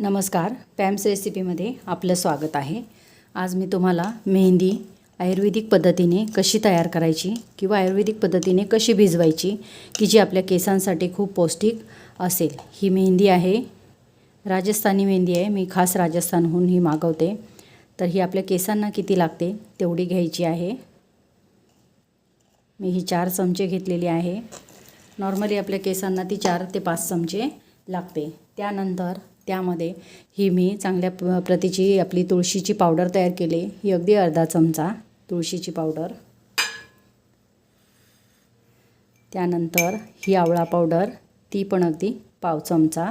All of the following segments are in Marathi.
नमस्कार पॅम्स रेसिपीमध्ये आपलं स्वागत आहे. आज मी तुम्हाला मेहंदी आयुर्वेदिक पद्धतीने कशी तयार करायची किंवा आयुर्वेदिक पद्धतीने कशी भिजवायची की जी आपल्या केसांसाठी खूप पौष्टिक असेल. ही मेहंदी आहे. राजस्थानी मेहंदी आहे. मी खास राजस्थानहून ही मागवते. तर ही आपल्या केसांना किती लागते तेवढी घ्यायची आहे. मी ही चार चमचे घेतलेली आहे. नॉर्मली आपल्या केसांना ती चार ते पाच चमचे लागते. त्यानंतर त्यामध्ये ही मी चांगल्या प प्रतीची आपली तुळशीची पावडर तयार केली. ही अगदी अर्धा चमचा तुळशीची पावडर. त्यानंतर ही आवळा पावडर ती पण अगदी पाव चमचा.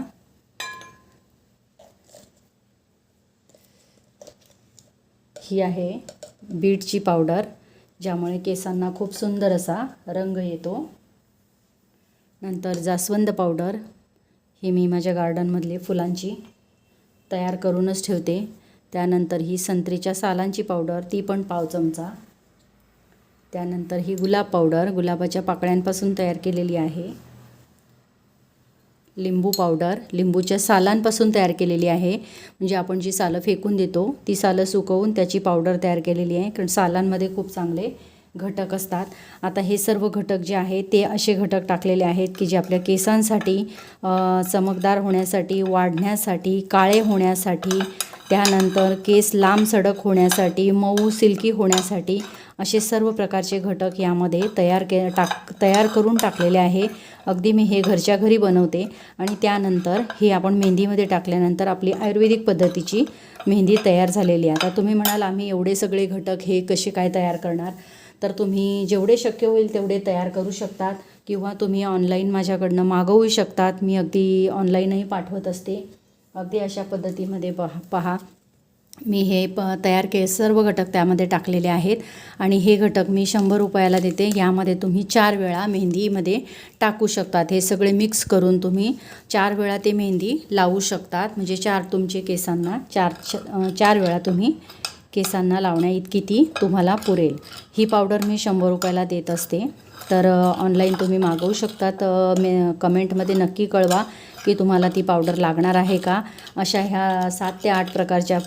ही आहे बीटची पावडर ज्यामुळे केसांना खूप सुंदर असा रंग येतो. नंतर जास्वंद पावडर ही मी माझ्या गार्डनमधली फुलांची तयार करूनच ठेवते. त्यानंतर ही संत्रीच्या सालांची पावडर ती पण पाव चमचा. त्यानंतर ही गुलाब पावडर गुलाबाच्या पाकळ्यांपासून तयार केलेली आहे. लिंबू पावडर लिंबूच्या सालांपासून तयार केलेली आहे. म्हणजे आपण जी सालं फेकून देतो ती सालं सुकवून त्याची पावडर तयार केलेली आहे. कारण सालांमध्ये खूप चांगले घटक असतात. आता हे सर्व घटक जे आहेत ते असे घटक टाकलेले आहेत की जे आपल्या केसांसाठी चमकदार होण्यासाठी वाढण्यासाठी काळे होण्यासाठी त्यानंतर केस लांब सडक होण्यासाठी मऊ सिल्की होण्यासाठी असे सर्व प्रकारचे घटक यामध्ये तयार के टाक तयार करून टाकलेले आहे. अगदी मी हे घरच्या घरी बनवते आणि त्यानंतर हे आपण मेहंदीमध्ये टाकल्यानंतर आपली आयुर्वेदिक पद्धतीची मेहंदी तयार झालेली आहे. आता तुम्ही म्हणाल आम्ही एवढे सगळे घटक हे कसे काय तयार करणार? तर तुम्ही जेवढे शक्य होईल तेवढे तयार करू शकतात किंवा तुम्ही ऑनलाईन माझ्याकडनं मागवू शकतात. मी अगदी ऑनलाईनही पाठवत असते. अगदी अशा पद्धतीमध्ये पहा पहा. मी हे प तयार केले सर्व घटक त्यामध्ये टाकलेले आहेत. आणि हे घटक मी शंभर रुपयाला देते. यामध्ये तुम्ही चार वेळा मेहंदीमध्ये टाकू शकतात. हे सगळे मिक्स करून तुम्ही चार वेळा ते मेहंदी लावू शकतात. म्हणजे चार तुमचे केसांना चार चार वेळा तुम्ही केसांना लावण्या इतकी ती तुम्हाला पुरेल. ही पावडर मी शंभर रुपयाला देत असते. तर ऑनलाईन तुम्ही मागवू शकतात. मे कमेंटमध्ये नक्की कळवा की तुम्हाला ती पावडर लागणार आहे का. अशा ह्या सात ते आठ प्रकारच्या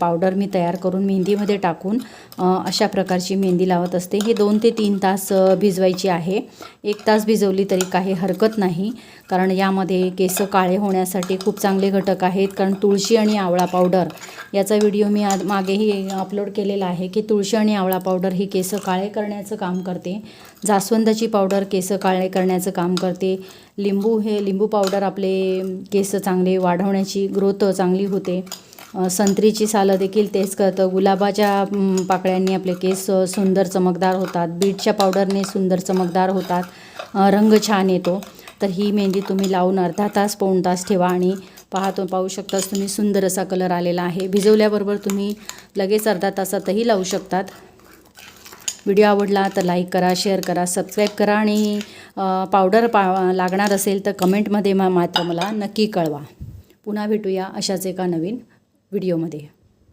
पावडर मी तयार करून मेहंदीमध्ये टाकून अशा प्रकारची मेहंदी लावत असते. ही दोन ते तीन तास भिजवायची आहे. एक तास भिजवली तरी काही हरकत नाही. कारण यामध्ये केस काळे होण्यासाठी खूप चांगले घटक आहेत. कारण तुळशी आणि आवळा पावडर याचा व्हिडिओ मी आज मागेही अपलोड केलेला आहे की तुळशी आणि आवळा पावडर ही केस काळे करण्याचं काम करते. जास्वंदाची पावडर केस काळे करण्याचं काम करते. लिंबू हे लिंबू पावडर आपले केस चांगले वाढवण्याची ग्रोथ चांगली होते. संत्रीची सालं देखील तेच करतं. गुलाबाच्या पाकळ्यांनी आपले केस सुंदर चमकदार होतात. बीटच्या पावडरने सुंदर चमकदार होतात. रंग छान येतो. तर ही मेहंदी तुम्ही लावून अर्धा तास पाऊण तास ठेवा आणि पाहतो पाहू शकताच तुम्ही सुंदर असा कलर आलेला आहे. भिजवल्याबरोबर तुम्ही लगेच अर्धा तासातही लावू शकतात. व्हिडिओ आवडला तर लाईक करा शेअर करा सबस्क्राईब करा आणि पावडर पा लागणार असेल तर कमेंटमध्ये मा मात्र मला नक्की कळवा. पुन्हा भेटूया अशाच एका नवीन व्हिडिओमध्ये.